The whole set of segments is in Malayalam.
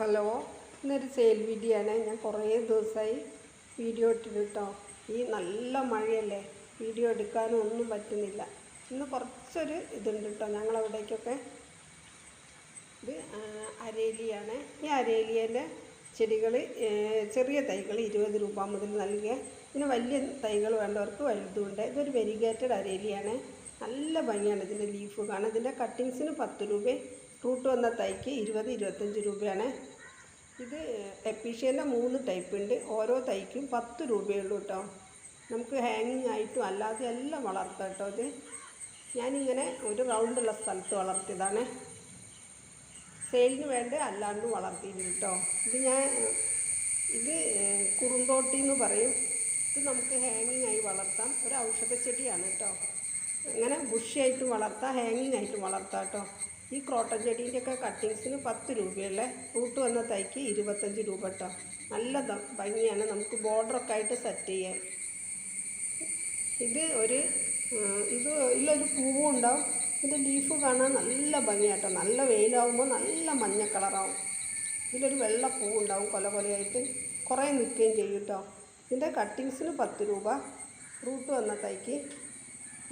ഹലോ ഇന്നൊരു സെയിൽ വീഡിയോ ആണ്. ഞാൻ കുറേ ദിവസമായി വീഡിയോ ഇട്ടിട്ട് ഈ നല്ല മഴയല്ലേ? വീഡിയോ എടുക്കാനും ഒന്നും പറ്റുന്നില്ല. ഇന്ന് കുറച്ചൊരു ഇതുണ്ട് കേട്ടോ ഞങ്ങളവിടേക്കൊക്കെ ഇത് അരേലിയാണ്. ഈ അരേലിയേന്റെ ചെടികൾ ചെറിയ തൈകൾ ഇരുപത് രൂപ മുതൽ നൽകുക പിന്നെ വലിയ തൈകൾ വേണ്ടവർക്ക് വലുതുണ്ട്. ഇതൊരു വെരിഗേറ്റഡ് അരേലിയാണ്. നല്ല ഭംഗിയാണ് ഇതിന്റെ ലീഫ് കാണാൻ. ഇതിന്റെ കട്ടിങ്സിന് പത്ത് രൂപയും റൂട്ട് വന്ന തൈക്ക് ഇരുപത് ഇരുപത്തഞ്ച് രൂപയാണ്. ഇത് എപ്പിഷ്യന്റെ മൂന്ന് ടൈപ്പ് ഉണ്ട്. ഓരോ തൈക്കും പത്ത് രൂപയുള്ളൂ കേട്ടോ നമുക്ക് ഹാങ്ങിങ് ആയിട്ടും അല്ലാതെ എല്ലാം വളർത്താം കേട്ടോ ഇത്. ഞാനിങ്ങനെ ഒരു റൗണ്ടുള്ള സ്ഥലത്ത് വളർത്തിയതാണ്. സെയിലിന് വേണ്ട അല്ലാണ്ടും വളർത്തിയിട്ടുണ്ട് കേട്ടോ ഇത് ഞാൻ ഇത് കുറുന്തോട്ടി എന്ന് പറയും. ഇത് നമുക്ക് ഹാങ്ങിങ് ആയി വളർത്താം. ഒരു ഔഷധ ചെടിയാണ് കേട്ടോ അങ്ങനെ ബുഷിയായിട്ടും വളർത്താം ഹാങ്ങിങ് ആയിട്ടും വളർത്താം കേട്ടോ ഈ ക്രോട്ടൻ ചെടീന്റെയൊക്കെ കട്ടിങ്സിന് പത്ത് രൂപയല്ലേ? റൂട്ട് വന്ന തൈക്ക് ഇരുപത്തഞ്ച് രൂപ കേട്ടോ നല്ല ഭംഗിയാണ്. നമുക്ക് ബോർഡറൊക്കെ ആയിട്ട് സെറ്റ് ചെയ്യാം ഇത് ഒരു ഇത് ഇതിലൊരു പൂവും ഉണ്ടാവും. ഇതിന്റെ ലീഫ് കാണാൻ നല്ല ഭംഗിയാട്ടോ. നല്ല വെയിലാവുമ്പോൾ നല്ല മഞ്ഞ കളറാവും. ഇതിലൊരു വെള്ള പൂവുണ്ടാവും കൊല കൊലയായിട്ട്. കുറേ നിൽക്കുകയും ചെയ്യും കേട്ടോ ഇതിന്റെ കട്ടിങ്സിന് പത്ത് രൂപ. റൂട്ട് വന്ന തൈക്ക്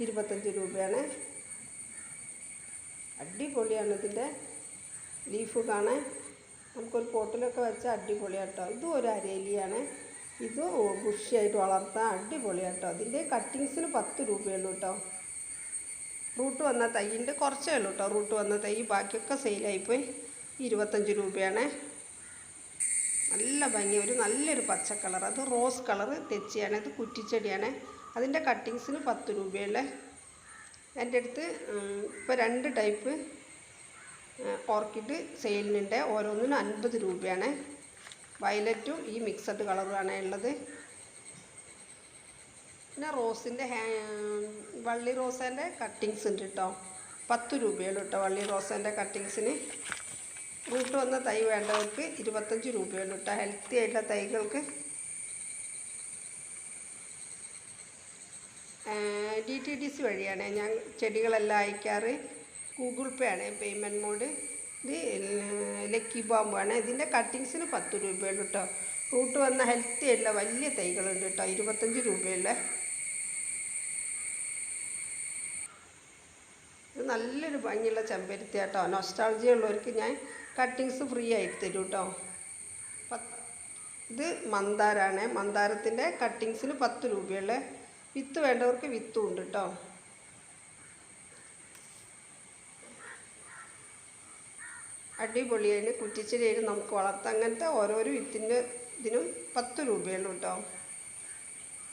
ഇരുപത്തഞ്ച് രൂപയാണ്. അടിപൊളിയാണ് ഇതിന്റെ ലീഫ് കാണാൻ നമുക്കൊരു പോട്ടിലൊക്കെ വെച്ചാൽ അടിപൊളിയാണ് കേട്ടോ. ഇതും ഒരു അരേലിയാണ് ഇത് ബുഷിയായിട്ട് വളർത്താൻ അടിപൊളിയാണ് കേട്ടോ. അതിന്റെ കട്ടിങ്സിന് പത്ത് രൂപയുള്ളൂ കേട്ടോ. റൂട്ട് വന്ന തൈയിന്റെ കുറച്ചേ ഉള്ളൂ കേട്ടോ. റൂട്ട് വന്ന തൈ ബാക്കിയൊക്കെ സെയിലായിപ്പോയി ഇരുപത്തഞ്ച് രൂപയാണ്. നല്ല ഭംഗി. ഒരു നല്ലൊരു പച്ച കളർ അത് റോസ് കളർ തെച്ചിയാണ്. ഇത് കുറ്റിച്ചെടിയാണ്. അതിന്റെ കട്ടിങ്സിന് പത്ത് രൂപയുള്ള. എന്റെ അടുത്ത് ഇപ്പോൾ രണ്ട് ടൈപ്പ് ഓർക്കിഡ് സെയിലിനുണ്ട്. ഓരോന്നിനും അൻപത് രൂപയാണ്. വയലറ്റും ഈ മിക്സഡ് കളറുമാണ് ഉള്ളത്. പിന്നെ റോസിന്റെ വള്ളി റോസേന്റെ കട്ടിങ്സ് ഉണ്ട് കേട്ടോ പത്ത് രൂപയുള്ളൂ കേട്ടോ വള്ളി റോസേന്റെ കട്ടിങ്സിന്. റൂട്ട് വന്ന തൈ വേണ്ടവർക്ക് ഇരുപത്തഞ്ച് രൂപയുള്ളൂ കേട്ടോ ഹെൽത്തി ആയിട്ടുള്ള തൈകൾക്ക് ഡി ടി ഡി സി വഴിയാണ് ഞാൻ ചെടികളെല്ലാം അയക്കാറ്. ഗൂഗിൾ പേ ആണ് പേയ്മെന്റ് മോഡ് ഇത് ലക്കി ബോംബാണ് ഇതിന്റെ കട്ടിങ്സിന് പത്ത് രൂപയുള്ളൂ കേട്ടോ റൂട്ട് വന്ന ഹെൽത്തി ഉള്ള വലിയ തൈകളുണ്ട് കേട്ടോ ഇരുപത്തഞ്ച് രൂപയുള്ള. ഇത് നല്ലൊരു ഭംഗിയുള്ള ചെമ്പരത്തി കേട്ടോ നൊസ്റ്റാൾജി ഉള്ളവർക്ക് ഞാൻ കട്ടിങ്സ് ഫ്രീ ആയി തരും കേട്ടോ ഇത് മന്ദാരാണ്. മന്ദാരത്തിന്റെ കട്ടിങ്സിന് പത്ത് രൂപയുള്ള വിത്ത് വേണ്ടവർക്ക് വിത്തും ഉണ്ട് കേട്ടോ അടിപൊളിയായിട്ട് കുറ്റിച്ചെടിയിൽ നമുക്ക് വളർത്താം. അങ്ങനത്തെ ഓരോരോ വിത്തിന്റെ ഇതിനും പത്ത് രൂപയുള്ളൂ കേട്ടോ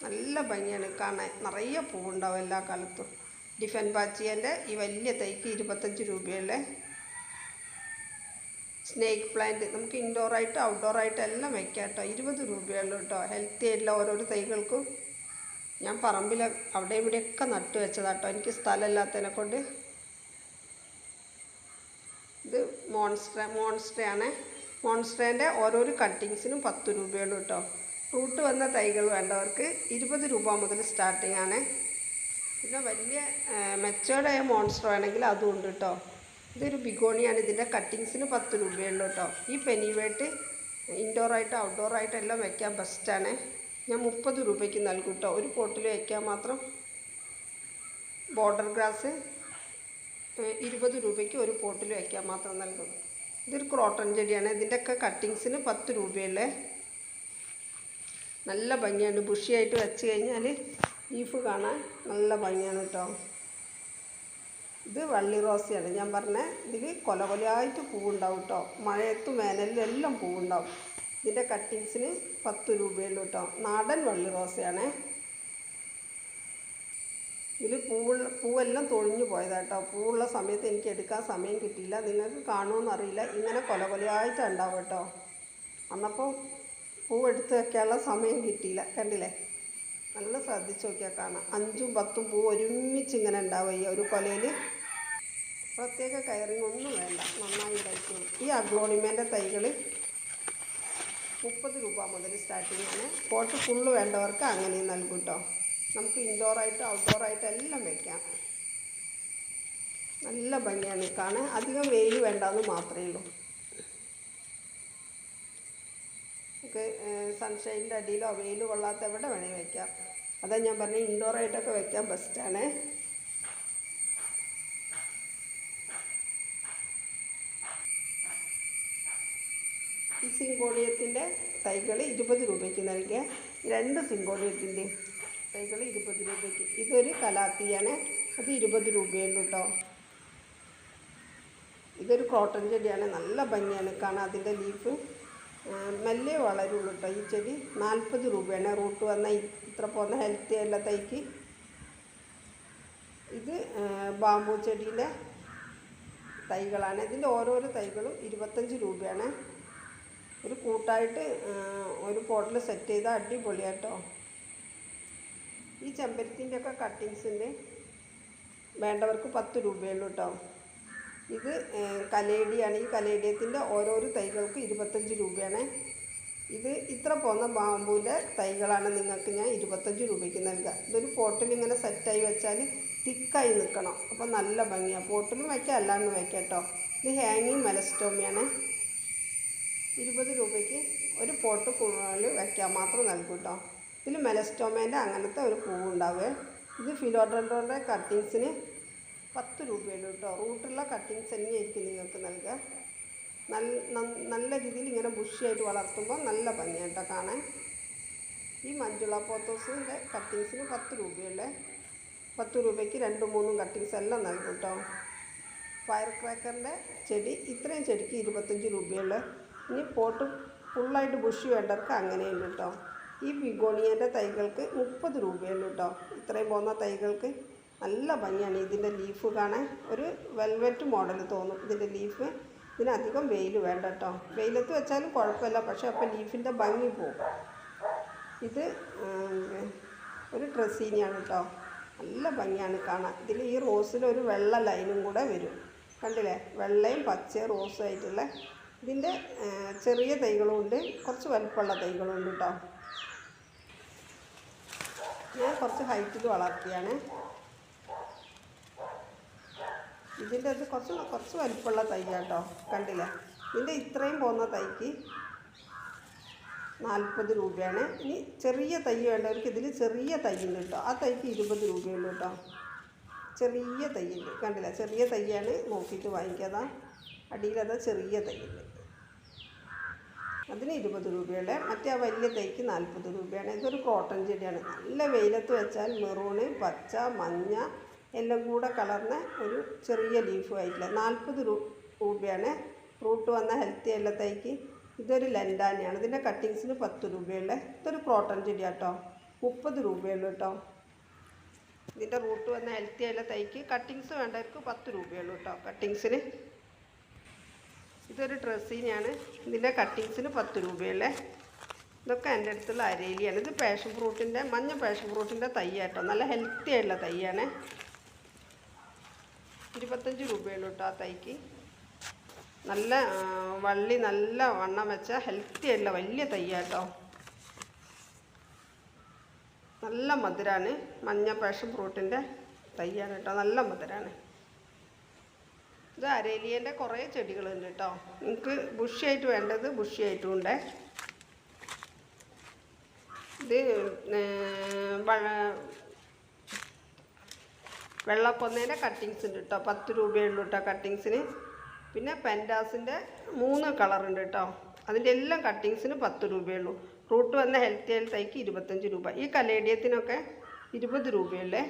നല്ല ഭംഗിയാണ് കാണാൻ. നിറയെ പൂവുണ്ടാവും എല്ലാ കാലത്തും. ഡിഫൻ പാച്ചിയന്റെ ഈ വലിയ തൈക്ക് ഇരുപത്തഞ്ച് രൂപയുള്ള. സ്നേക്ക് പ്ലാന്റ് നമുക്ക് ഇൻഡോറായിട്ട് ഔട്ട്ഡോറായിട്ട് എല്ലാം വയ്ക്കാം കേട്ടോ ഇരുപത് രൂപയുള്ളൂ കേട്ടോ ഹെൽത്തി ആയിട്ടുള്ള ഓരോരോ തൈകൾക്കും ഞാൻ പറമ്പിൽ അവിടെ ഇവിടെയൊക്കെ നട്ടു വെച്ചതാട്ടോ. എനിക്ക് സ്ഥലമില്ലാത്തതിനെ കൊണ്ട് ഇത് മോൺസ്റ്റർ മോൺസ്റ്ററാണ് മോൺസ്റ്ററിന്റെ ഓരോരോ കട്ടിങ്സിനും പത്ത് രൂപയുള്ളൂ കേട്ടോ റൂട്ട് വന്ന തൈകൾ വേണ്ടവർക്ക് ഇരുപത് രൂപ മുതൽ സ്റ്റാർട്ടിംഗ് ആണ്. പിന്നെ വലിയ മെച്ചേർഡായ മോൺസ്റ്റർ വേണമെങ്കിൽ അതും ഉണ്ട് കേട്ടോ ഇതൊരു ബിഗോണിയാണ്. ഇതിന്റെ കട്ടിങ്സിന് പത്ത് രൂപയുള്ളൂ കേട്ടോ ഈ പെനിവേട്ട് ഇൻഡോറായിട്ട് ഔട്ട്ഡോറായിട്ട് എല്ലാം വയ്ക്കാൻ ബെസ്റ്റാണ്. ഞാൻ മുപ്പത് രൂപയ്ക്ക് നൽകും കേട്ടോ. ഒരു പോട്ടിൽ വയ്ക്കാൻ മാത്രം ബോർഡർ ഗ്രാസ് ഇരുപത് രൂപയ്ക്ക് ഒരു പോട്ടിൽ വയ്ക്കാൻ മാത്രം നൽകും. ഇതൊരു ക്രോട്ടൺ ചെടിയാണ്. ഇതിന്റെയൊക്കെ കട്ടിങ്സിന് പത്ത് രൂപയല്ലേ? നല്ല ഭംഗിയാണ്. ബുഷിയായിട്ട് വെച്ച് കഴിഞ്ഞാൽ ലീഫ് കാണാൻ നല്ല ഭംഗിയാണ് കേട്ടോ. ഇത് വള്ളി റോസയാണ്. ഞാൻ പറഞ്ഞ ഇതിൽ കൊല കൊലയായിട്ട് പൂവുണ്ടാവും കേട്ടോ. മഴയത്തും വേനലിലും എല്ലാം പൂവുണ്ടാവും. ഇതിന്റെ കട്ടിങ്സിന് പത്ത് രൂപയുള്ളൂ കേട്ടോ. നാടൻ വള്ളി റോസയാണേ. ഇതിൽ പൂവുള്ള പൂവെല്ലാം തൊഴിഞ്ഞു പോയതാട്ടോ പൂവുള്ള സമയത്ത് എനിക്ക് എടുക്കാൻ സമയം കിട്ടിയില്ല. നിങ്ങൾക്ക് കാണുമെന്നറിയില്ല ഇങ്ങനെ കൊല കൊലയായിട്ടാണ് ഉണ്ടാവും കേട്ടോ. അന്നപ്പോൾ പൂവെടുത്ത് വയ്ക്കാനുള്ള സമയം കിട്ടിയില്ല. കണ്ടില്ലേ? നല്ല ശ്രദ്ധിച്ച് നോക്കിയാൽ കാണാം. അഞ്ചും പത്തും പൂ ഒരുമിച്ച് ഇങ്ങനെ ഉണ്ടാവും ഈ ഒരു കൊലയിൽ പ്രത്യേക കയറിങ് ഒന്നും വേണ്ട. നന്നായി തയ്ക്കും ഈ അഗ്ലോണിമേന്റെ തൈകൾ മുപ്പത് രൂപ മുതൽ സ്റ്റാർട്ടിംഗ് ആണ്. കോട്ട് ഫുള്ള് വേണ്ടവർക്ക് അങ്ങനെയും നൽകും കേട്ടോ നമുക്ക് ഇൻഡോറായിട്ടും ഔട്ട്ഡോറായിട്ടും എല്ലാം വയ്ക്കാം നല്ല ഭംഗിയാണ് കാണാൻ. അധികം വെയിൽ വേണ്ടെന്ന് മാത്രമേ ഉള്ളൂ. നമുക്ക് സൺഷൈനിന്റെ അടിയിലോ വെയിൽ കൊള്ളാത്ത എവിടെ വേണമെങ്കിൽ വയ്ക്കാം അതാ ഞാൻ പറഞ്ഞത് ഇൻഡോറായിട്ടൊക്കെ വയ്ക്കാൻ ബെസ്റ്റാണ് ഈ സിങ്കോണിയത്തിന്റെ തൈകൾ ഇരുപത് രൂപയ്ക്ക് നൽകിയ രണ്ട് സിങ്കോണിയത്തിന്റെ തൈകൾ ഇരുപത് രൂപയ്ക്ക്. ഇതൊരു കലാത്തിയാണ്. അത് ഇരുപത് രൂപയുള്ളൂ കേട്ടോ ഇതൊരു കോട്ടൺ ചെടിയാണ്. നല്ല ഭംഗിയാണ്. കാണാൻ അതിന്റെ ലീഫ് മെല്ലെ വളരുള്ളൂ കേട്ടോ ഈ ചെടി. നാൽപ്പത് രൂപയാണ് റൂട്ട് വന്ന ഇത്ര പോകുന്ന ഹെൽത്തി അല്ല തൈക്ക്. ഇത് ബാമ്പു ചെടീന്റെ തൈകളാണ്. ഇതിന്റെ ഓരോരോ തൈകളും ഇരുപത്തഞ്ച് രൂപയാണ്. ഒരു കൂട്ടായിട്ട് ഒരു പോട്ടിൽ സെറ്റ് ചെയ്താൽ അടിപൊളിയാട്ടോ ഈ ചെമ്പരത്തിന്റെ ഒക്കെ കട്ടിങ്സിന്റെ വേണ്ടവർക്ക് പത്ത് രൂപയുള്ളൂ കേട്ടോ ഇത് കലേടിയാണ്. ഈ കലേഡിയത്തിന്റെ ഓരോരോ തൈകൾക്ക് ഇരുപത്തഞ്ച് രൂപയാണ്. ഇത് ഇത്ര പോകുന്ന ബാമ്പൂന്റെ തൈകളാണ് നിങ്ങൾക്ക് ഞാൻ ഇരുപത്തഞ്ച് രൂപയ്ക്ക് നൽകുക ഇതൊരു പോട്ടിൽ ഇങ്ങനെ സെറ്റായി വെച്ചാൽ തിക്കായി നിൽക്കണം. അപ്പോൾ നല്ല ഭംഗിയാണ് പോട്ടിലും വയ്ക്കാം അല്ലാണ്ട് വയ്ക്കാം കേട്ടോ ഇത് ഹാങ്ങിങ് മെലസ്റ്റോമിയാണ് ഇരുപത് രൂപയ്ക്ക് ഒരു പോട്ട് കൂടുതൽ വയ്ക്കാൻ മാത്രം നൽകും കേട്ടോ ഇതിൽ മെലസ്റ്റോമേന്റെ അങ്ങനത്തെ ഒരു പൂവുണ്ടാവുക ഇത് ഫിലോഡൻഡോന്റെ കട്ടിങ്സിന് പത്ത് രൂപയുള്ളൂ കേട്ടോ റൂട്ടുള്ള കട്ടിങ്സ് തന്നെയായിരിക്കും നിങ്ങൾക്ക് നൽകുക നല്ല നല്ല രീതിയിൽ ഇങ്ങനെ ബുഷിയായിട്ട് വളർത്തുമ്പോൾ നല്ല ഭംഗിയാണ് കേട്ടോ കാണാൻ. ഈ മഞ്ജുള പോത്തോസിന്റെ കട്ടിങ്സിന് പത്ത് രൂപയുള്ളേ. പത്ത് രൂപയ്ക്ക് രണ്ടും മൂന്നും കട്ടിങ്സ് എല്ലാം നൽകും കേട്ടോ ഫയർ ക്രാക്കറിന്റെ ചെടി ഇത്രയും ചെടിക്ക് ഇരുപത്തഞ്ച് രൂപയുള്ളൂ. ഇനി പോട്ട് ഫുള്ളായിട്ട് ബുഷ് വേണ്ടവർക്ക് അങ്ങനെയുണ്ട് കേട്ടോ. ഈ ബിഗോണിയന്റെ തൈകൾക്ക് മുപ്പത് രൂപയുള്ളൂ കേട്ടോ. ഇത്രയും പോകുന്ന തൈകൾക്ക് നല്ല ഭംഗിയാണ്. ഇതിന്റെ ലീഫ് കാണാൻ ഒരു വെൽവെറ്റ് മോഡൽ തോന്നും. ഇതിന്റെ ലീഫ് ഇതിനധികം വെയിൽ വേണ്ട കേട്ടോ. വെയിലത്ത് വെച്ചാലും കുഴപ്പമില്ല. പക്ഷേ അപ്പോൾ ലീഫിന്റെ ഭംഗി പോകും ഇത് ഒരു ഡ്രസ്സീനിയാണ് കേട്ടോ. നല്ല ഭംഗിയാണ് കാണാൻ. ഇതിൽ ഈ റോസിൽ ഒരു വെള്ള ലൈനും കൂടെ വരും. കണ്ടില്ലേ? വെള്ളയും പച്ചയും റോസും ആയിട്ടുള്ള ഇതിന്റെ ചെറിയ തൈകളും ഉണ്ട്. കുറച്ച് വലുപ്പമുള്ള തൈകളും ഉണ്ട് കേട്ടോ. ഞാൻ കുറച്ച് ഹൈറ്റിൽ വളർത്തിയാണ്. ഇതിന്റെ അത് കുറച്ച് കുറച്ച് വലുപ്പമുള്ള തൈ കേട്ടോ. കണ്ടില്ല? ഇതിന്റെ ഇത്രയും പോകുന്ന തൈക്ക് നാൽപ്പത് രൂപയാണ്. ഇനി ചെറിയ തൈ വേണ്ടവർക്ക് ഇതിൽ ചെറിയ ഉണ്ട് കേട്ടോ. ആ തൈക്ക് ഇരുപത് രൂപയുള്ളൂ കേട്ടോ. ചെറിയ തൈയുണ്ട് കണ്ടില്ല? ചെറിയ തൈയാണ്. നോക്കിയിട്ട് വാങ്ങിക്കാതാ. അടിയിലതാ ചെറിയ തൈയുണ്ട് അതിന് ഇരുപത് രൂപയുള്ള മറ്റേ ആ വലിയ തൈക്ക് നാൽപ്പത് രൂപയാണ്. ഇതൊരു കോട്ടൺ ചെടിയാണ്. നല്ല വെയിലത്ത് വെച്ചാൽ മെറൂണ് പച്ച മഞ്ഞ എല്ലാം കൂടെ കലർന്ന ഒരു ചെറിയ ലീഫും ആയിട്ടില്ല നാൽപ്പത് രൂപയാണ്. ഫ്രൂട്ട് വന്ന ഹെൽത്തി അല്ല തൈക്ക് ഇതൊരു ലെൻഡാനയാണ് ഇതിന്റെ കട്ടിങ്സിന് പത്ത് രൂപയുള്ള. ഇതൊരു ക്രോട്ടൺ ചെടിയാട്ടോ. മുപ്പത് രൂപയുള്ളൂ കേട്ടോ ഇതിന്റെ റൂട്ട് വന്ന ഹെൽത്തി അല്ല തൈക്ക് കട്ടിങ്സ് വേണ്ടവർക്ക് പത്ത് രൂപയുള്ളൂ കേട്ടോ കട്ടിങ്സിന് ഇതൊരു ഡ്രസ്സിനെയാണ് ഇതിന്റെ കട്ടിങ്സിന് പത്ത് രൂപയല്ലേ? ഇതൊക്കെ എന്റെ അടുത്തുള്ള അരേലിയാണ്. ഇത് പാഷൻ ഫ്രൂട്ടിന്റെ മഞ്ഞ പാഷൻ ഫ്രൂട്ടിന്റെ തൈയാട്ടോ നല്ല ഹെൽത്തി ആയിട്ടുള്ള തൈയാണ് ഇരുപത്തഞ്ച് രൂപയുള്ളൂ കേട്ടോ ആ തൈക്ക്. നല്ല വള്ളി നല്ല വണ്ണം വെച്ച ഹെൽത്തി ആയിട്ടുള്ള വലിയ തൈയാട്ടോ നല്ല മധുരമാണ് മഞ്ഞ പാഷൻ ഫ്രൂട്ടിന്റെ തൈയാണ് കേട്ടോ നല്ല മധുരമാണ് ഇത് അരേലിയന്റെ കുറേ ചെടികളുണ്ട് കേട്ടോ നിങ്ങൾക്ക് ബുഷിയായിട്ട് വേണ്ടത് ബുഷിയായിട്ടും ഉണ്ട്. ഇത് വെള്ളക്കൊന്നേന്റെ കട്ടിങ്സ് ഉണ്ട് കേട്ടോ പത്ത് രൂപയുള്ളൂ കേട്ടോ കട്ടിങ്സിന് പിന്നെ പെൻഡാസിന്റെ മൂന്ന് കളറുണ്ട് കേട്ടോ അതിന്റെ എല്ലാം കട്ടിങ്സിന് പത്ത് രൂപയുള്ളൂ റൂട്ട് വന്ന ഹെൽത്തി ഹെൽത്തായിക്ക് ഇരുപത്തഞ്ച് രൂപ. ഈ കലേഡിയത്തിനൊക്കെ ഇരുപത് രൂപയുള്ളേ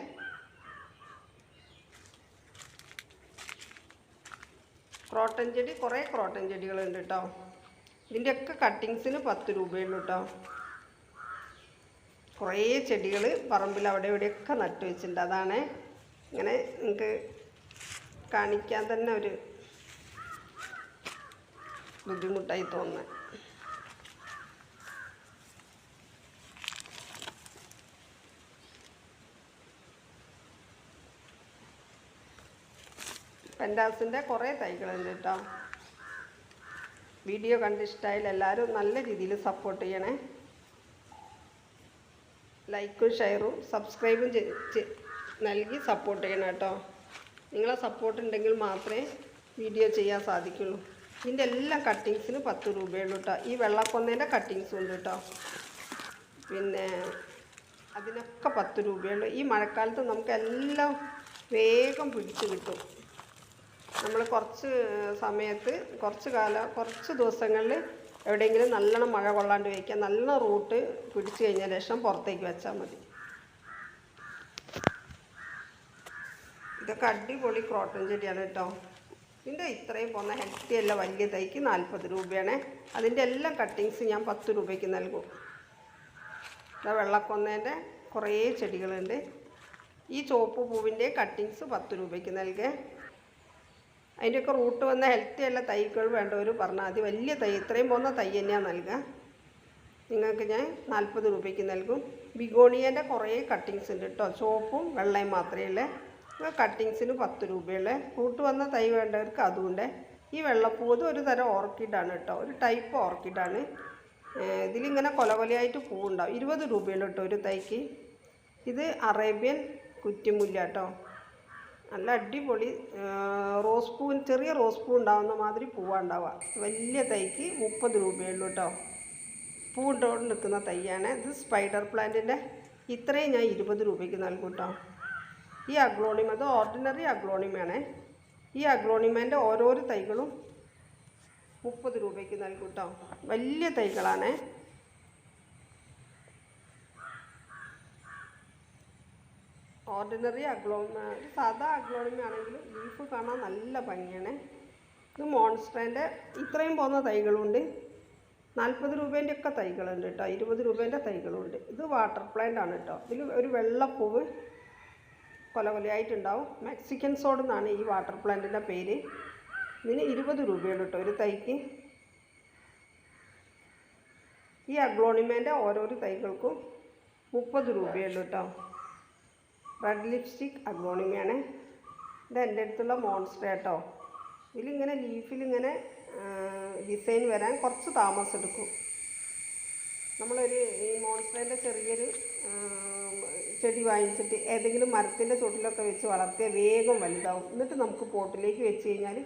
ക്രോട്ടൻ ചെടി കുറേ ക്രോട്ടൻ ചെടികളുണ്ട് കേട്ടോ ഇതിന്റെയൊക്കെ കട്ടിങ്സിന് പത്ത് രൂപയുള്ളൂ കേട്ടോ കുറേ ചെടികൾ പറമ്പിൽ അവിടെ ഇവിടെയൊക്കെ നട്ടു വെച്ചിട്ടുണ്ട്. അതാണ് ഇങ്ങനെ നിങ്ങൾക്ക് കാണിക്കാൻ തന്നെ ഒരു ബുദ്ധിമുട്ടായി തോന്നുന്നത്. പെൻഡാസിന്റെ കുറേ തൈകളുണ്ട് കേട്ടോ. വീഡിയോ കണ്ട് എല്ലാവരും നല്ല രീതിയിൽ സപ്പോർട്ട് ചെയ്യണേ. ലൈക്കും ഷെയറും സബ്സ്ക്രൈബും നൽകി സപ്പോർട്ട് ചെയ്യണം കേട്ടോ. നിങ്ങളെ സപ്പോർട്ട് ഉണ്ടെങ്കിൽ മാത്രമേ വീഡിയോ ചെയ്യാൻ സാധിക്കുള്ളൂ. ഇതിന്റെ എല്ലാ കട്ടിങ്സിന് പത്ത് രൂപയുള്ളൂ കേട്ടോ. ഈ വെള്ളക്കൊന്നേന്റെ കട്ടിങ്സും ഉണ്ട് കേട്ടോ. പിന്നെ അതിനൊക്കെ പത്ത് രൂപയുള്ളൂ. ഈ മഴക്കാലത്ത് നമുക്ക് എല്ലാം വേഗം പിടിച്ച് കിട്ടും. നമ്മൾ കുറച്ച് സമയത്ത് കുറച്ച് കാലം കുറച്ച് ദിവസങ്ങളിൽ എവിടെയെങ്കിലും നല്ലോണം മഴ കൊള്ളാണ്ട് വയ്ക്കുക നല്ല റൂട്ട് പിടിച്ചു കഴിഞ്ഞ ശേഷം പുറത്തേക്ക് വെച്ചാൽ മതി. ഇതൊക്കെ അടിപൊളി ക്രോട്ടൺ ചെടിയാണ് കേട്ടോ. ഇതിന്റെ ഇത്രയും പോകുന്ന ഹെൽത്തി അല്ല വലിയ തൈക്ക് നാൽപ്പത് രൂപയാണ്. അതിന്റെ എല്ലാം കട്ടിങ്സ് ഞാൻ പത്ത് രൂപയ്ക്ക് നൽകും. ഇതാ വെള്ളക്കൊന്നേന്റെ കുറേ ചെടികളുണ്ട്. ഈ ചുവപ്പ് പൂവിന്റെ കട്ടിങ്സ് പത്ത് രൂപയ്ക്ക് നൽകേ. അതിന്റെയൊക്കെ റൂട്ട് വന്ന ഹെൽത്തി അല്ല തൈകൾ വേണ്ടവർ പറഞ്ഞാൽ മതി. വലിയ തൈ ഇത്രയും പോകുന്ന തൈ തന്നെയാണ് നൽകുക നിങ്ങൾക്ക് ഞാൻ നാൽപ്പത് രൂപയ്ക്ക് നൽകും. ബിഗോണിയേന്റെ കുറേ കട്ടിങ്സ് ഉണ്ട് കേട്ടോ ചുവപ്പും വെള്ളയും മാത്രമേ ഉള്ളൂ. കട്ടിങ്സിന് പത്ത് രൂപയുള്ളൂ. റൂട്ട് വന്ന തൈ വേണ്ടവർക്ക് അതുകൊണ്ട് ഈ വെള്ളപ്പൂത് ഒരു തരം ഓർക്കിഡാണ് കേട്ടോ ഒരു ടൈപ്പ് ഓർക്കിഡാണ്. ഇതിലിങ്ങനെ കൊല കൊലയായിട്ട് പൂവുണ്ടാവും. ഇരുപത് രൂപയുള്ളൂ കേട്ടോ ഒരു തൈക്ക്. ഇത് അറേബ്യൻ കുറ്റിമുല്ല കേട്ടോ നല്ല അടിപൊളി റോസ് പൂവിന് ചെറിയ റോസ് പൂ ഉണ്ടാവുന്ന മാതിരി പൂവാണ് ഉണ്ടാവുക. വലിയ തൈക്ക് മുപ്പത് രൂപയുള്ളൂ കേട്ടോ പൂണ്ടോട് നിൽക്കുന്ന തൈയാണ്. ഇത് സ്പൈഡർ പ്ലാന്റിന്റെ ഇത്രയും ഞാൻ ഇരുപത് രൂപയ്ക്ക് നൽകും കേട്ടോ ഈ അഗ്ലോണിമ അത് ഓർഡിനറി അഗ്ലോണിമയാണ്. ഈ അഗ്ലോണിമേന്റെ ഓരോരോ തൈകളും മുപ്പത് രൂപയ്ക്ക് നൽകും കേട്ടോ വലിയ തൈകളാണ്. ഓർഡിനറി അഗ്ലോണിമ സാധാ അഗ്ലോണിമ ആണെങ്കിലും ലീഫ് കാണാൻ നല്ല ഭംഗിയാണ്. ഇത് മോൺസ്റ്ററിന്റെ ഇത്രയും പോകുന്ന തൈകളുണ്ട്. നാൽപ്പത് രൂപേന്റെ ഒക്കെ തൈകളുണ്ട് കേട്ടോ ഇരുപത് രൂപേന്റെ തൈകളുണ്ട്. ഇത് വാട്ടർ പ്ലാന്റ് ആണ് കേട്ടോ ഇതിൽ ഒരു വെള്ളപ്പൂവ് കൊല കൊലയായിട്ടുണ്ടാവും മെക്സിക്കൻ സോഡ് എന്നാണ് ഈ വാട്ടർ പ്ലാന്റിന്റെ പേര്. ഇതിന് ഇരുപത് രൂപയുള്ളൂ കേട്ടോ ഒരു തൈക്ക്. ഈ അഗ്ലോണിമേന്റെ ഓരോരോ തൈകൾക്കും മുപ്പത് രൂപയുള്ളൂ കേട്ടോ റെഡ് ലിപ്സ്റ്റിക് അഗ്ലോണിമയാണ് ഇത് എന്റെ അടുത്തുള്ള മോൺസ്റ്റർ കേട്ടോ ഇതിലിങ്ങനെ ലീഫിലിങ്ങനെ ഡിസൈൻ വരാൻ കുറച്ച് താമസം എടുക്കും നമ്മളൊരു ഈ മോൺസ്റ്ററിന്റെ ചെറിയൊരു ചെടി വാങ്ങിച്ചിട്ട് ഏതെങ്കിലും മരത്തിന്റെ ചുവട്ടിലൊക്കെ വെച്ച് വളർത്തിയാൽ വേഗം വലുതാവും. എന്നിട്ട് നമുക്ക് പോട്ടിലേക്ക് വെച്ച് കഴിഞ്ഞാൽ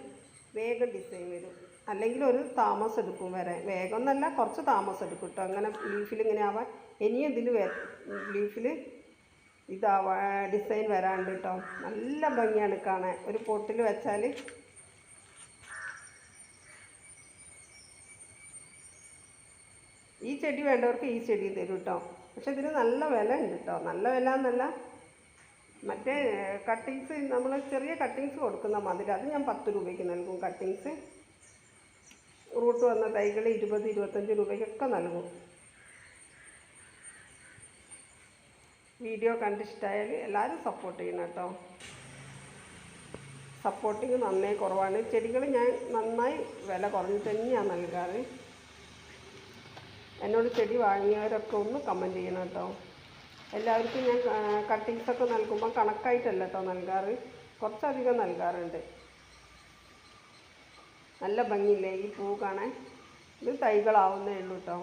വേഗം ഡിസൈൻ വരും. അല്ലെങ്കിൽ ഒരു താമസം എടുക്കും വരെ വേഗം എന്നല്ല കുറച്ച് താമസം എടുക്കും കേട്ടോ. അങ്ങനെ ലീഫിൽ ഇങ്ങനെ ആവാൻ. ഇനിയും ഇതിൽ ലീഫിൽ ഇതാവാ ഡിസൈൻ വരാണ്ട് കേട്ടോ നല്ല ഭംഗിയാണ് കാണാൻ. ഒരു പൊട്ടിൽ വെച്ചാൽ ഈ ചെടി വേണ്ടവർക്ക് ഈ ചെടി തരും കേട്ടോ പക്ഷെ ഇതിന് നല്ല വില ഉണ്ട് കേട്ടോ നല്ല വില എന്നല്ല മറ്റേ കട്ടിങ്സ് നമ്മൾ ചെറിയ കട്ടിങ്സ് കൊടുക്കുന്ന മാതിരി. അത് ഞാൻ പത്ത് രൂപയ്ക്ക് നൽകും കട്ടിങ്സ് റൂട്ട് വന്ന തൈകൾ ഇരുപത് ഇരുപത്തഞ്ച് രൂപയ്ക്കൊക്കെ നൽകും. വീഡിയോ കണ്ടിഷ്ടമായാൽ എല്ലാവരും സപ്പോർട്ട് ചെയ്യണം കേട്ടോ. സപ്പോർട്ടിങ് നന്നായി കുറവാണ്. ചെടികൾ ഞാൻ നന്നായി വില കുറഞ്ഞ് തന്നെയാണ് നൽകാറ്. എന്നോട് ചെടി വാങ്ങിയവരൊക്കെ ഒന്ന് കമന്റ് ചെയ്യണം കേട്ടോ. എല്ലാവർക്കും ഞാൻ കട്ടിങ്സൊക്കെ നൽകുമ്പോൾ കണക്കായിട്ടല്ല കേട്ടോ നൽകാറ്. കുറച്ചധികം നൽകാറുണ്ട്. നല്ല ഭംഗിയില്ലേ ഈ പൂ കാണാൻ? ഇത് തൈകളാവുന്നേ ഉള്ളൂ കേട്ടോ